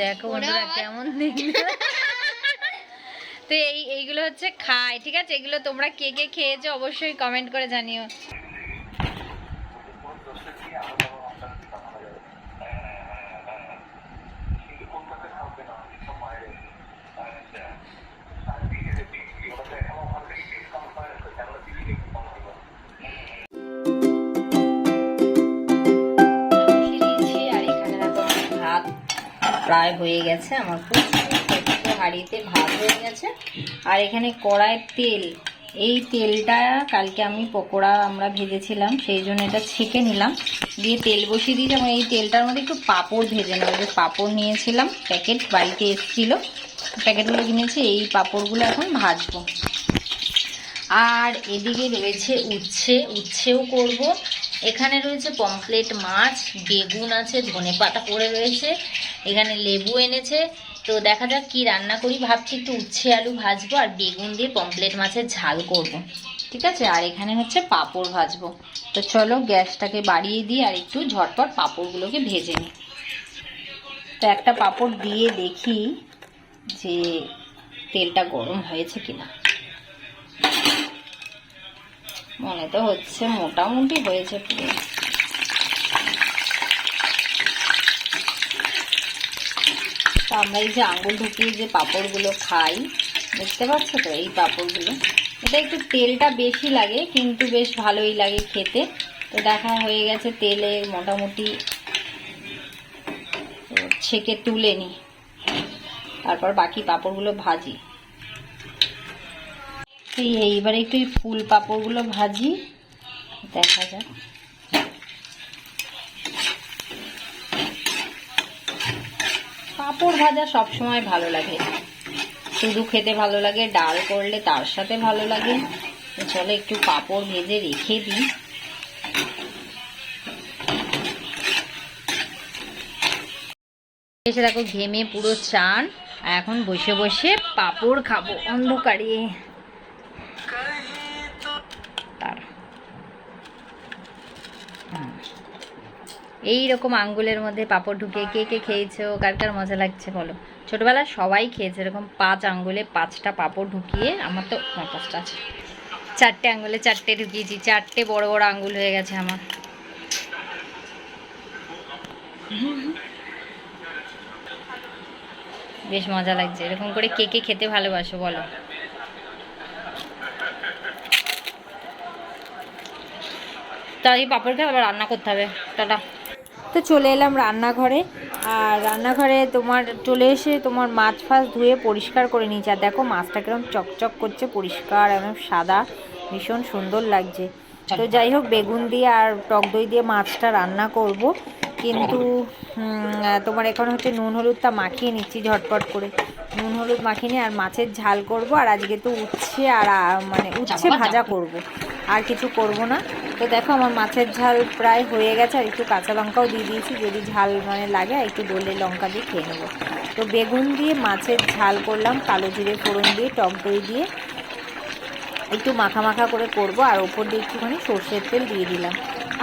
দেখো বন্ধুরা কেমন দেখল। তো এই এইগুলো হচ্ছে খায় ঠিক আছে? এগুলো তোমরা কে কে খেয়েছো অবশ্যই কমেন্ট করে জানিও। প্রায় হয়ে গেছে আমার খুব হাঁড়িতে ভাত হয়ে গেছে। আর এখানে কড়াইয়ের তেল। এই তেলটা কালকে আমি পকোড়া আমরা ভেজেছিলাম, সেই জন্য এটা ছেঁকে নিলাম। দিয়ে তেল বসিয়ে দিয়েছি এবং এই তেলটার মধ্যে একটু পাঁপড় ভেজে নেব। যে পাঁপড় নিয়েছিলাম, প্যাকেট বাড়িতে এসেছিল। প্যাকেটগুলো কিনেছি, এই পাঁপড়গুলো এখন ভাজবো। আর এদিকে রয়েছে উচ্ছে। উচ্ছেও করব। এখানে রয়েছে পমফ্লেট মাছ, বেগুন আছে ধনে পাতা পড়ে রয়েছে। এখানে লেবু এনেছে। তো দেখা যাক কি রান্না করি। ভাবছি একটু উচ্ছে আলু ভাজবো আর বেগুন দিয়ে পমফ্লেট মাছের ঝাল করব। ঠিক আছে? আর এখানে হচ্ছে পাঁপড় ভাজবো। তো চলো গ্যাসটাকে বাড়িয়ে দিই আর একটু ঝটপট পাঁপড়গুলোকে ভেজে নিই। তো একটা পাঁপড় দিয়ে দেখি যে তেলটা গরম হয়েছে কিনা। মনে তো হচ্ছে মোটামুটি হয়েছে পুরো। তো আমরা এই যে আঙুল ঢুকিয়ে যে পাঁপড়গুলো খাই, দেখতে পাচ্ছ তো এই পাঁপড়গুলো? এটা একটু তেলটা বেশি লাগে, কিন্তু বেশ ভালোই লাগে খেতে। তো দেখা হয়ে গেছে তেলে মোটামুটি ছেঁকে তুলে নিই। তারপর বাকি পাঁপড়গুলো ভাজি। এই এইবারে একটু ফুল পাঁপড়গুলো ভাজি। দেখা যাক। পাঁপড় ভাজা সবসময় ভালো লাগে। শুধু খেতে ভালো লাগে, ডাল করলে তার সাথে ভালো লাগে। চলে একটু পাঁপড় ভেজে রেখে দিই। এসে দেখো ঘেমে পুরো চান এখন বসে বসে পাঁপড় খাব অন্ধকারে। এই রকম আঙ্গুলের মধ্যে পাঁপড় ঢুকে কে কে খেয়েছো, কার কার মজা লাগছে বলো। ছোটবেলায় সবাই খেয়েছে এরকম পাঁচ আঙ্গুলে পাঁচটা পাঁপড় ঢুকিয়ে, আমার তো পাঁচটা আছে। চারটে আঙ্গুলে চারটে ঢুকিয়েছি, চারটে বড় বড় আঙ্গুল হয়ে গেছে আমার। বেশ মজা লাগছে, এরকম করে কে কে খেতে ভালোবাসো বলো। তাই পাপড় খেয়ে আবার রান্না করতে হবে? টাটা। তো চলে এলাম রান্নাঘরে। আর রান্নাঘরে তোমার চলে এসে তোমার মাছ ফাছ ধুয়ে পরিষ্কার করে নিয়েছি। আর দেখো মাছটা কীরকম চকচক করছে পরিষ্কার একদম সাদা ভীষণ সুন্দর লাগছে। তো যাই হোক বেগুন দিয়ে আর টক দই দিয়ে মাছটা রান্না করব। কিন্তু তোমার এখন হচ্ছে নুন হলুদটা মাখিয়ে নিচ্ছি ঝটপট করে। নুন হলুদ মাখিয়ে নিয়ে আর মাছের ঝাল করব। আর আজকে তো উচ্ছে আর মানে উচ্ছে ভাজা করব। আর কিছু করব না। তো দেখো আমার মাছের ঝাল প্রায় হয়ে গেছে, আর একটু কাঁচা লঙ্কাও দিয়ে দিয়েছি। যদি ঝাল মানে লাগে, আর একটু দলে লঙ্কা দিয়ে খেয়ে নেব। তো বেগুন দিয়ে মাছের ঝাল করলাম, কালো জিরে ফোড়ন দিয়ে, টক দই দিয়ে। একটু মাখা মাখা করে করব, আর ওপর দিয়ে একটুখানি সর্ষের তেল দিয়ে দিলাম।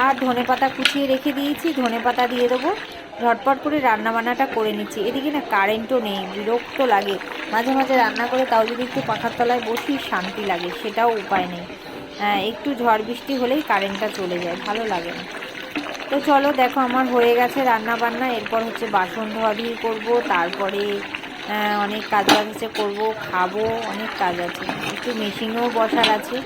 আর ধনে পাতা কুচিয়ে রেখে দিয়েছি, ধনে পাতা দিয়ে দেবো। ঝটপট করে রান্না বান্নাটা করে নিচ্ছি। এদিকে না কারেন্টও নেই, বিরক্ত লাগে। মাঝে মাঝে রান্না করে তাও যদি একটু পাখার তলায় বসি, শান্তি লাগে, সেটাও উপায় নেই। একটু ঝড় বৃষ্টি হলেই কারেন্টটা চলে যায়, ভালো লাগে না। তো চলো, দেখো, আমার হয়ে গেছে রান্না বান্না এরপর হচ্ছে বাসন ধোয়া ধোয়াধুয়ি করব, তারপরে অনেক কাজ বাজ আছে, করব, খাব, অনেক কাজ আছে, একটু মেশিনেও বসার আছে।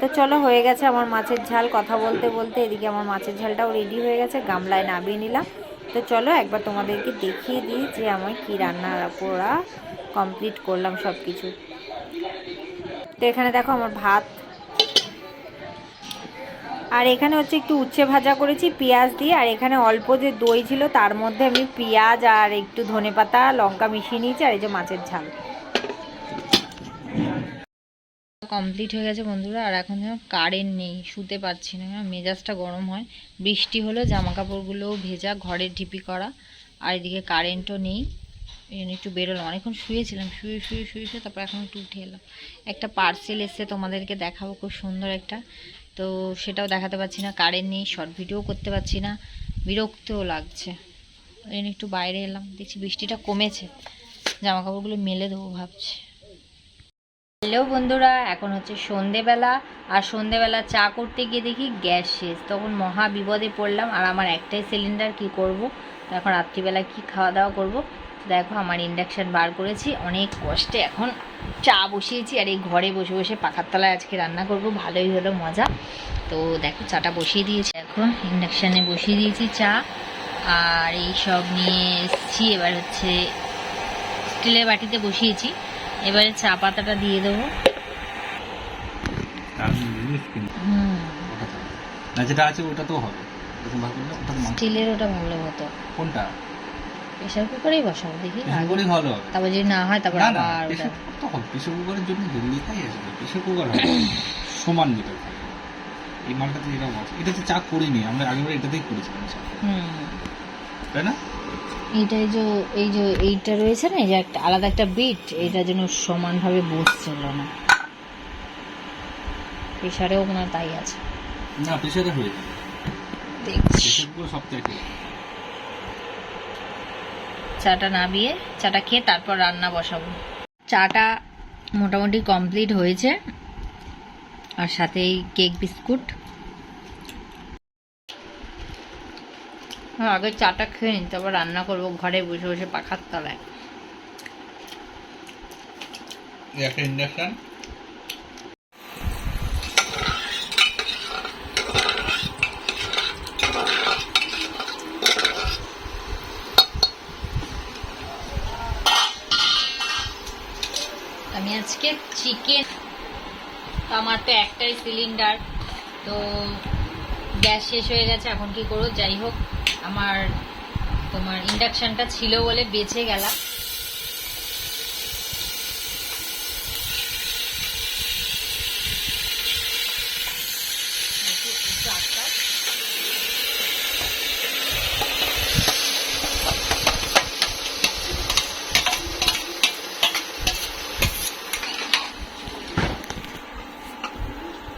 তো চলো, হয়ে গেছে আমার মাছের ঝাল, কথা বলতে বলতে এদিকে আমার মাছের ঝালটাও রেডি হয়ে গেছে, গামলায় নামিয়ে নিলাম। তো চলো, একবার তোমাদেরকে দেখিয়ে দিই যে আমার কি রান্না করা কমপ্লিট করলাম সব কিছু তো এখানে দেখো, আমার ভাত আর এখানে হচ্ছে একটু উচ্ছে ভাজা করেছি, পেঁয়াজ দিয়ে, আর এখানে অল্প যে দই ছিল তার মধ্যে আমি পেঁয়াজ আর একটু ধনেপাতা, লঙ্কা মিশিয়ে নিয়েছি, আর এই যে মাছের ঝাল। কমপ্লিট হয়ে গেছে বন্ধুরা, আর এখন যেন কারেন্ট নেই, শুতে পারছি না। মেজাজটা গরম হয়। বৃষ্টি হলো জামা কাপড়গুলোও ভেজা, ঘরের ঢিপি করা, আর এদিকে কারেন্টও নেই। এই জন্য একটু বেরোলাম। অনেকক্ষণ শুয়েছিলাম, শুয়ে শুয়ে শুয়ে শুয়ে তারপর এখন একটু উঠে এলাম। একটা পার্সেল এসছে তোমাদেরকে দেখাবো, খুব সুন্দর একটা। তো সেটাও দেখাতে পারছি না কারেন্ট নেই শর্ট ভিডিও করতে পারছি না, বিরক্তও লাগছে। ওই একটু বাইরে এলাম, দেখছি বৃষ্টিটা কমেছে জামা কাপড়গুলো মেলে দেবো ভাবছি। হ্যালো বন্ধুরা, এখন হচ্ছে সন্ধেবেলা, আর সন্ধেবেলা চা করতে গিয়ে দেখি গ্যাস শেষ, তখন মহা বিপদে পড়লাম, আর আমার একটাই সিলিন্ডার কি করব? এখন রাত্রিবেলা কি খাওয়া দাওয়া করব? দেখো আমার ইন্ডাকশান বার করেছি অনেক কষ্টে এখন চা বসিয়েছি আর এই ঘরে বসে বসে পাখার তলায় আজকে রান্না করব ভালোই হলো মজা। তো দেখো চাটা বসিয়ে দিয়েছি এখন ইন্ডাকশানে বসিয়ে দিয়েছি চা। আর এই সব নিয়ে এসেছি এবার হচ্ছে স্টিলের বাটিতে বসিয়েছি। এবারে চা পাতাটা দিয়ে দেবো। যেটা আছে ওটা তো হবে। স্টিলের ওটা ভালো হতো। কোনটা? প্রেশার কুকারেই বসাবো দেখি। কুকারই ভালো তারপর যদি না হয় তারপর আবার ওটা প্রেশার তো হবে প্রেশার কুকারের জন্য জলদি খাই আসবে কুকার সমান থাকবে এই মালটাতে যেটা বলছে এটাতে চা করিনি আমরা আগেবার এটাতেই করেছিলাম চা। হুম। তাই না? এইটাই যে এই যে এইটা রয়েছে না যে একটা আলাদা একটা বিট এটা যেন সমানভাবে বসছিল না। প্রেশারেও মনে হয় তাই আছে। না প্রেশারে হয়ে যাবে দেখছি। সব থেকে। চাটা নামিয়ে চাটা খেয়ে তারপর রান্না বসাবো। চাটা মোটামুটি কমপ্লিট হয়েছে। আর সাথে এই কেক বিস্কুট। হ্যাঁ, আগে চাটা খেয়ে নিই তারপর রান্না করব ঘরে বসে বসে পাখার তলায়। ইন্ডাকশন আমি আজকে চিকেন আমার তো একটাই সিলিন্ডার তো গ্যাস শেষ হয়ে গেছে, এখন কি করব? যাই হোক, আমার তোমার ইন্ডাকশানটা ছিল বলে বেঁচে গেলাম একটু- একটু আটকাও।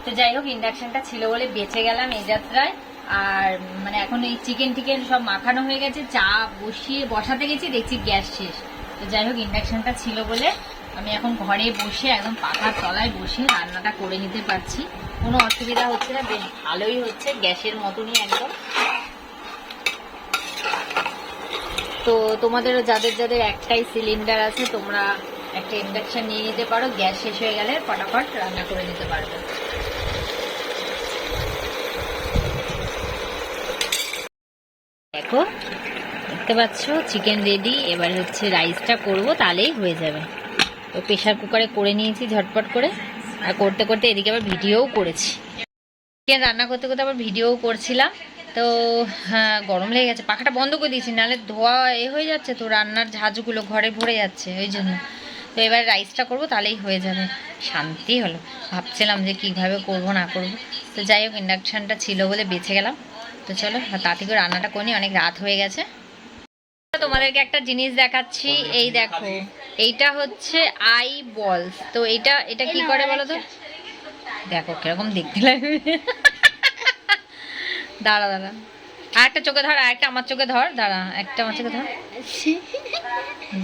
তো যাই হোক, ইন্ডাকশনটা ছিল বলে বেঁচে গেলাম এই যাত্রায়। আর মানে এখন এই চিকেন টিকেন সব মাখানো হয়ে গেছে, চা বসিয়ে বসাতে গেছি, দেখছি গ্যাস শেষ। তো যাই হোক, ইন্ডাকশনটা ছিল বলে আমি এখন ঘরে বসে একদম পাখার তলায় বসে রান্নাটা করে নিতে পারছি। কোনো অসুবিধা হচ্ছে না, বেশ ভালোই হচ্ছে গ্যাসের মতনই একদম। তো তোমাদেরও, যাদের যাদের একটাই সিলিন্ডার আছে, তোমরা একটা ইন্ডাকশন নিয়ে নিতে পারো, গ্যাস শেষ হয়ে গেলে ফটাফট রান্না করে নিতে পারবে দেখো দেখতে পাচ্ছ চিকেন রেডি এবার হচ্ছে রাইসটা করব, তাহলেই হয়ে যাবে। তো প্রেশার কুকারে করে নিয়েছি ঝটপট করে, আর করতে করতে এদিকে আবার ভিডিওও করেছি। চিকেন রান্না করতে করতে আবার ভিডিওও করছিলাম, তো হ্যাঁ গরম লেগে গেছে, পাখাটা বন্ধ করে দিয়েছি, নাহলে ধোয়া এ হয়ে যাচ্ছে তো, রান্নার ঝাঁঝগুলো ঘরে ভরে যাচ্ছে, ওই জন্য। তো এবার রাইসটা করব, তাহলেই হয়ে যাবে। শান্তি হলো, ভাবছিলাম যে কীভাবে করব, না করব। তো যাই হোক ইন্ডাকশানটা ছিল বলে বেঁচে গেলাম। তো চলো তাড়াতাড়ি রান্নাটা করি অনেক রাত হয়ে গেছে। তোমাদেরকে একটা জিনিস দেখাচ্ছি এই দেখো। এইটা হচ্ছে আই বলস তো এটা এটা কি করে বলো তো? দেখো কীরকম দেখতে লাগবে দাঁড়া দাঁড়া। আর একটা চোখে ধর আর একটা আমার চোখে ধর। দাঁড়া একটা আমার চোখে ধর।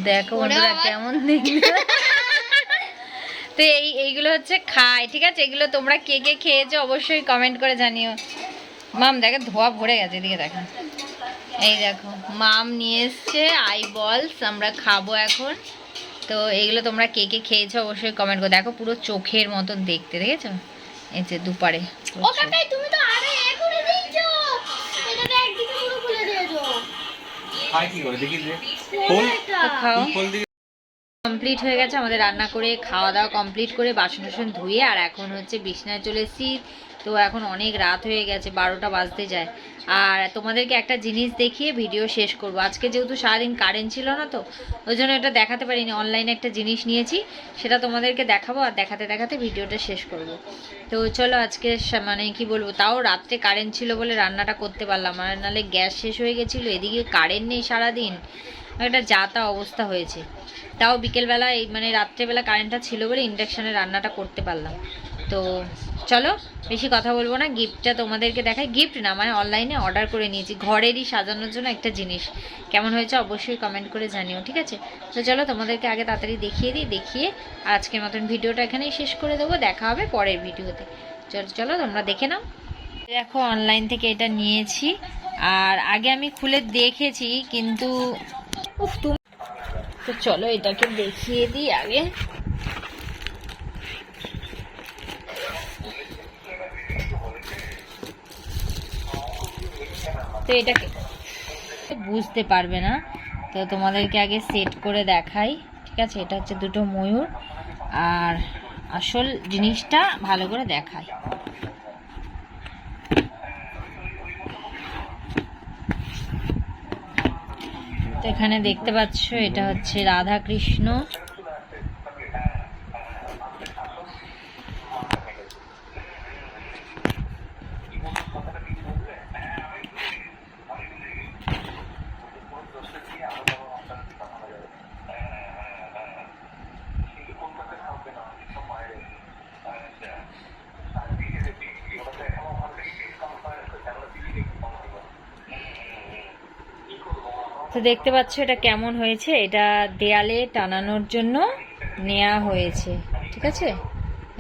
দেখো বন্ধুরা কেমন দেখতে তো এই এইগুলো হচ্ছে খায় ঠিক আছে? এগুলো তোমরা কে কে খেয়েছো অবশ্যই কমেন্ট করে জানিও। মাম দেখো ধোয়া ভরে গেছে এদিকে দেখো। এই দেখো মাম নিয়ে এসছে আই বলস আমরা খাব এখন। তো এগুলো তোমরা কে কে খেয়েছো অবশ্যই কমেন্ট করে। দেখো পুরো চোখের মতো দেখতে দেখেছ? এই যে দুপারে। পুরো ও কাকা কাকাই তুমি তো আরে এ করে দিয়েছ। এটা একদিকে পুরো খুলে দিয়েছ। খাই কি করে? দেখি যে। খোল খাও। খোল কমপ্লিট হয়ে গেছে, আমাদের রান্না করে, খাওয়া দাওয়া কমপ্লিট করে, বাসন টাসন ধুয়ে, আর এখন হচ্ছে বিছনায় চলে এসেছি। তো এখন অনেক রাত হয়ে গেছে, বারোটা বাজতে যায়। আর তোমাদেরকে একটা জিনিস দেখিয়ে ভিডিও শেষ করব। আজকে যেহেতু সারাদিন কারেন্ট ছিল না তো, ওই জন্য এটা দেখাতে পারিনি অনলাইনে একটা জিনিস নিয়েছি, সেটা তোমাদেরকে দেখাবো আর দেখাতে দেখাতে ভিডিওটা শেষ করব। তো চলো আজকে মানে কি বলব, তাও রাত্রে কারেন্ট ছিল বলে রান্নাটা করতে পারলাম আর নাহলে গ্যাস শেষ হয়ে গেছিল, এদিকে কারেন্ট নেই সারাদিন। একটা যা তা অবস্থা হয়েছে। তাও বিকেলবেলা এই মানে রাত্রেবেলা কারেন্টটা ছিল বলে ইন্ডাকশানে রান্নাটা করতে পারলাম। তো চলো, বেশি কথা বলব না গিফটটা তোমাদেরকে দেখাই। গিফট না মানে অনলাইনে অর্ডার করে নিয়েছি। ঘরেরই সাজানোর জন্য একটা জিনিস। কেমন হয়েছে অবশ্যই কমেন্ট করে জানিও, ঠিক আছে? তো চলো, তোমাদেরকে আগে তাড়াতাড়ি দেখিয়ে দিই, দেখিয়ে আজকের মতন ভিডিওটা এখানেই শেষ করে দেবো। দেখা হবে পরের ভিডিওতে। চলো চলো, তোমরা দেখে নাও। দেখো অনলাইন থেকে এটা নিয়েছি। আর আগে আমি খুলে দেখেছি, কিন্তু উফ, তুমি তো চলো এটাকে দেখিয়ে দিই আগে। তো এটাকে বুঝতে পারবে না। তো তোমাদেরকে আগে সেট করে দেখাই, ঠিক আছে? এটা হচ্ছে দুটো ময়ূর। আর আসল জিনিসটা ভালো করে দেখাই। তো এখানে দেখতে পাচ্ছ এটা হচ্ছে রাধা কৃষ্ণ তো দেখতে পাচ্ছ এটা কেমন হয়েছে? এটা দেয়ালে টানানোর জন্য নেওয়া হয়েছে, ঠিক আছে?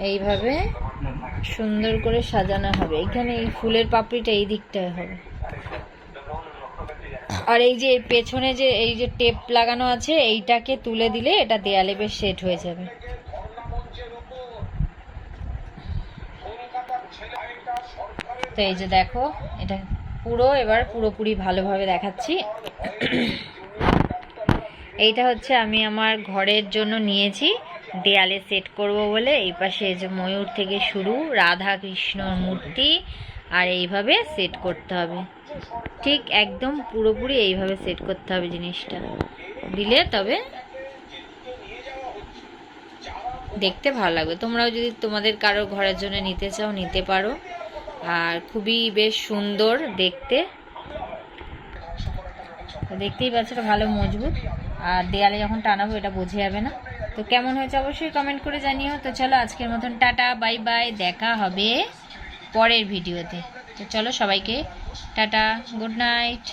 এইভাবে সুন্দর করে সাজানো হবে। এখানে এই ফুলের পাপড়িটা এই দিকটায় হবে। আর এই যে পেছনে যে এই যে টেপ লাগানো আছে, এইটাকে তুলে দিলে এটা দেয়ালে বেশ সেট হয়ে যাবে। তো এই যে দেখো, এটা পুরো, এবার পুরোপুরি ভালোভাবে দেখাচ্ছি। এইটা হচ্ছে আমি আমার ঘরের জন্য নিয়েছি। দেয়ালে সেট করব বলে। এই পাশে যে ময়ূর থেকে শুরু, রাধা কৃষ্ণর মূর্তি, আর এইভাবে সেট করতে হবে। ঠিক একদম পুরোপুরি এইভাবে সেট করতে হবে জিনিসটা। দিলে তবে দেখতে ভালো লাগবে। তোমরাও যদি তোমাদের কারও ঘরের জন্য নিতে চাও, নিতে পারো। আর খুবই বেশ সুন্দর দেখতে। তো দেখতেই পাচ্ছ, এটা ভালো মজবুত। আর দেয়ালে যখন টানাবো, এটা বোঝে যাবে না। তো কেমন হয়েছে অবশ্যই কমেন্ট করে জানিও। তো চলো আজকের মতন টাটা বাই বাই দেখা হবে পরের ভিডিওতে। তো চলো সবাইকে টাটা গুড নাইট